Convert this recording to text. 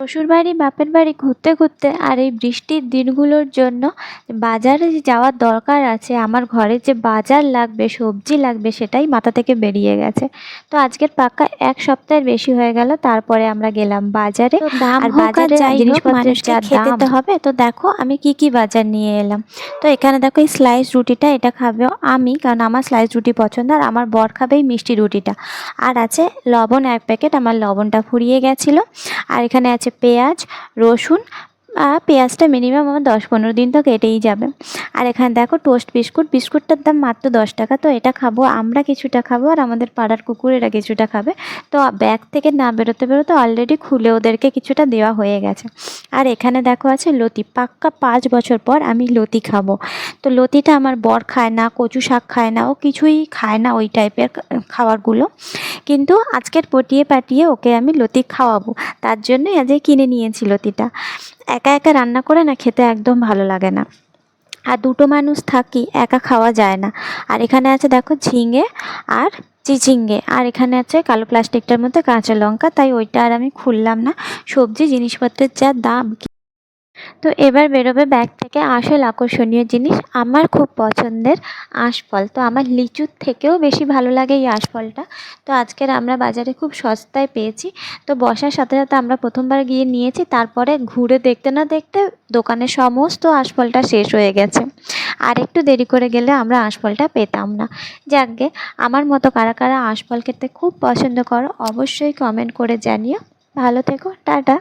শ্বশুরবাড়ি বাপের বাড়ি ঘুরতে ঘুরতে আর এই বৃষ্টির দিনগুলোর জন্য বাজারে যে যাওয়ার দরকার আছে। আমার ঘরে যে বাজার লাগবে সবজি লাগবে সেটাই মাথা থেকে বেরিয়ে গেছে। তো আজকের পাক্কা এক সপ্তাহের বেশি হয়ে গেল তারপরে আমরা গেলাম বাজারে। আর বাজারে জিনিসপত্রের যা খেতে দাম। হবে। তো দেখো আমি কি কি বাজার নিয়ে এলাম। তো এখানে দেখো এই স্লাইস রুটিটা এটা খাবে আমি কারণ আমার স্লাইস রুটি পছন্দ আর আমার বর খাবে এই মিষ্টি রুটিটা। আর আছে লবণ এক প্যাকেট আমার লবণটা ফুরিয়ে গেছিল। আর এখানে আছে পেঁয়াজ রসুন আর পেঁয়াজটা মিনিমাম আমার দশ পনেরো দিন তো কেটেই যাবে। আর এখানে দেখো টোস্ট বিস্কুট বিস্কুটটার দাম মাত্র দশ টাকা। তো এটা খাব, আমরা কিছুটা খাব আর আমাদের পাড়ার কুকুর কুকুরেরা কিছুটা খাবে। তো ব্যাগ থেকে না বেরোতে বেরোতে অলরেডি খুলে ওদেরকে কিছুটা দেওয়া হয়ে গেছে। আর এখানে দেখো আছে লতি। পাক্কা পাঁচ বছর পর আমি লতি খাব। তো লতিটা আমার বর খায় না, কচু শাক খায় না, ও কিছুই খায় না ওই টাইপের খাবারগুলো। কিন্তু আজকের পটিয়ে পাটিয়ে ওকে আমি লতি খাওয়াবো। তার জন্যই আজ কিনে নিয়েছি লতিটা। একা একা একা রান্না করে না খেতে একদম ভালো লাগে না। আর দুটো মানুষ থাকি, একা খাওয়া যায় না। আর এখানে আছে দেখো ঝিঙে আর চিচিঙ্গে। আর এখানে আছে কালো প্লাস্টিকটার মধ্যে কাঁচা লঙ্কা, তাই ওইটা আর আমি খুললাম না। সবজি, জিনিসপত্রের যা দাম তো এবার বেরোবে ব্যাগ থেকে আসল আকর্ষণীয় জিনিস আমার খুব পছন্দের আঁশফল। তো আমার লিচুর থেকেও বেশি ভালো লাগে এই আঁশফলটা। তো আজকের আমরা বাজারে খুব সস্তায় পেয়েছি। তো বসার সাথে সাথে আমরা প্রথমবার গিয়ে নিয়েছি, তারপরে ঘুরে দেখতে না দেখতে দোকানের সমস্ত আঁশফলটা শেষ হয়ে গেছে। আর একটু দেরি করে গেলে আমরা আঁশফলটা পেতাম না। যাকগে, আমার মতো কারা কারা আঁশফল খেতে খুব পছন্দ করো অবশ্যই কমেন্ট করে জানিও। ভালো থেকো, টাটা।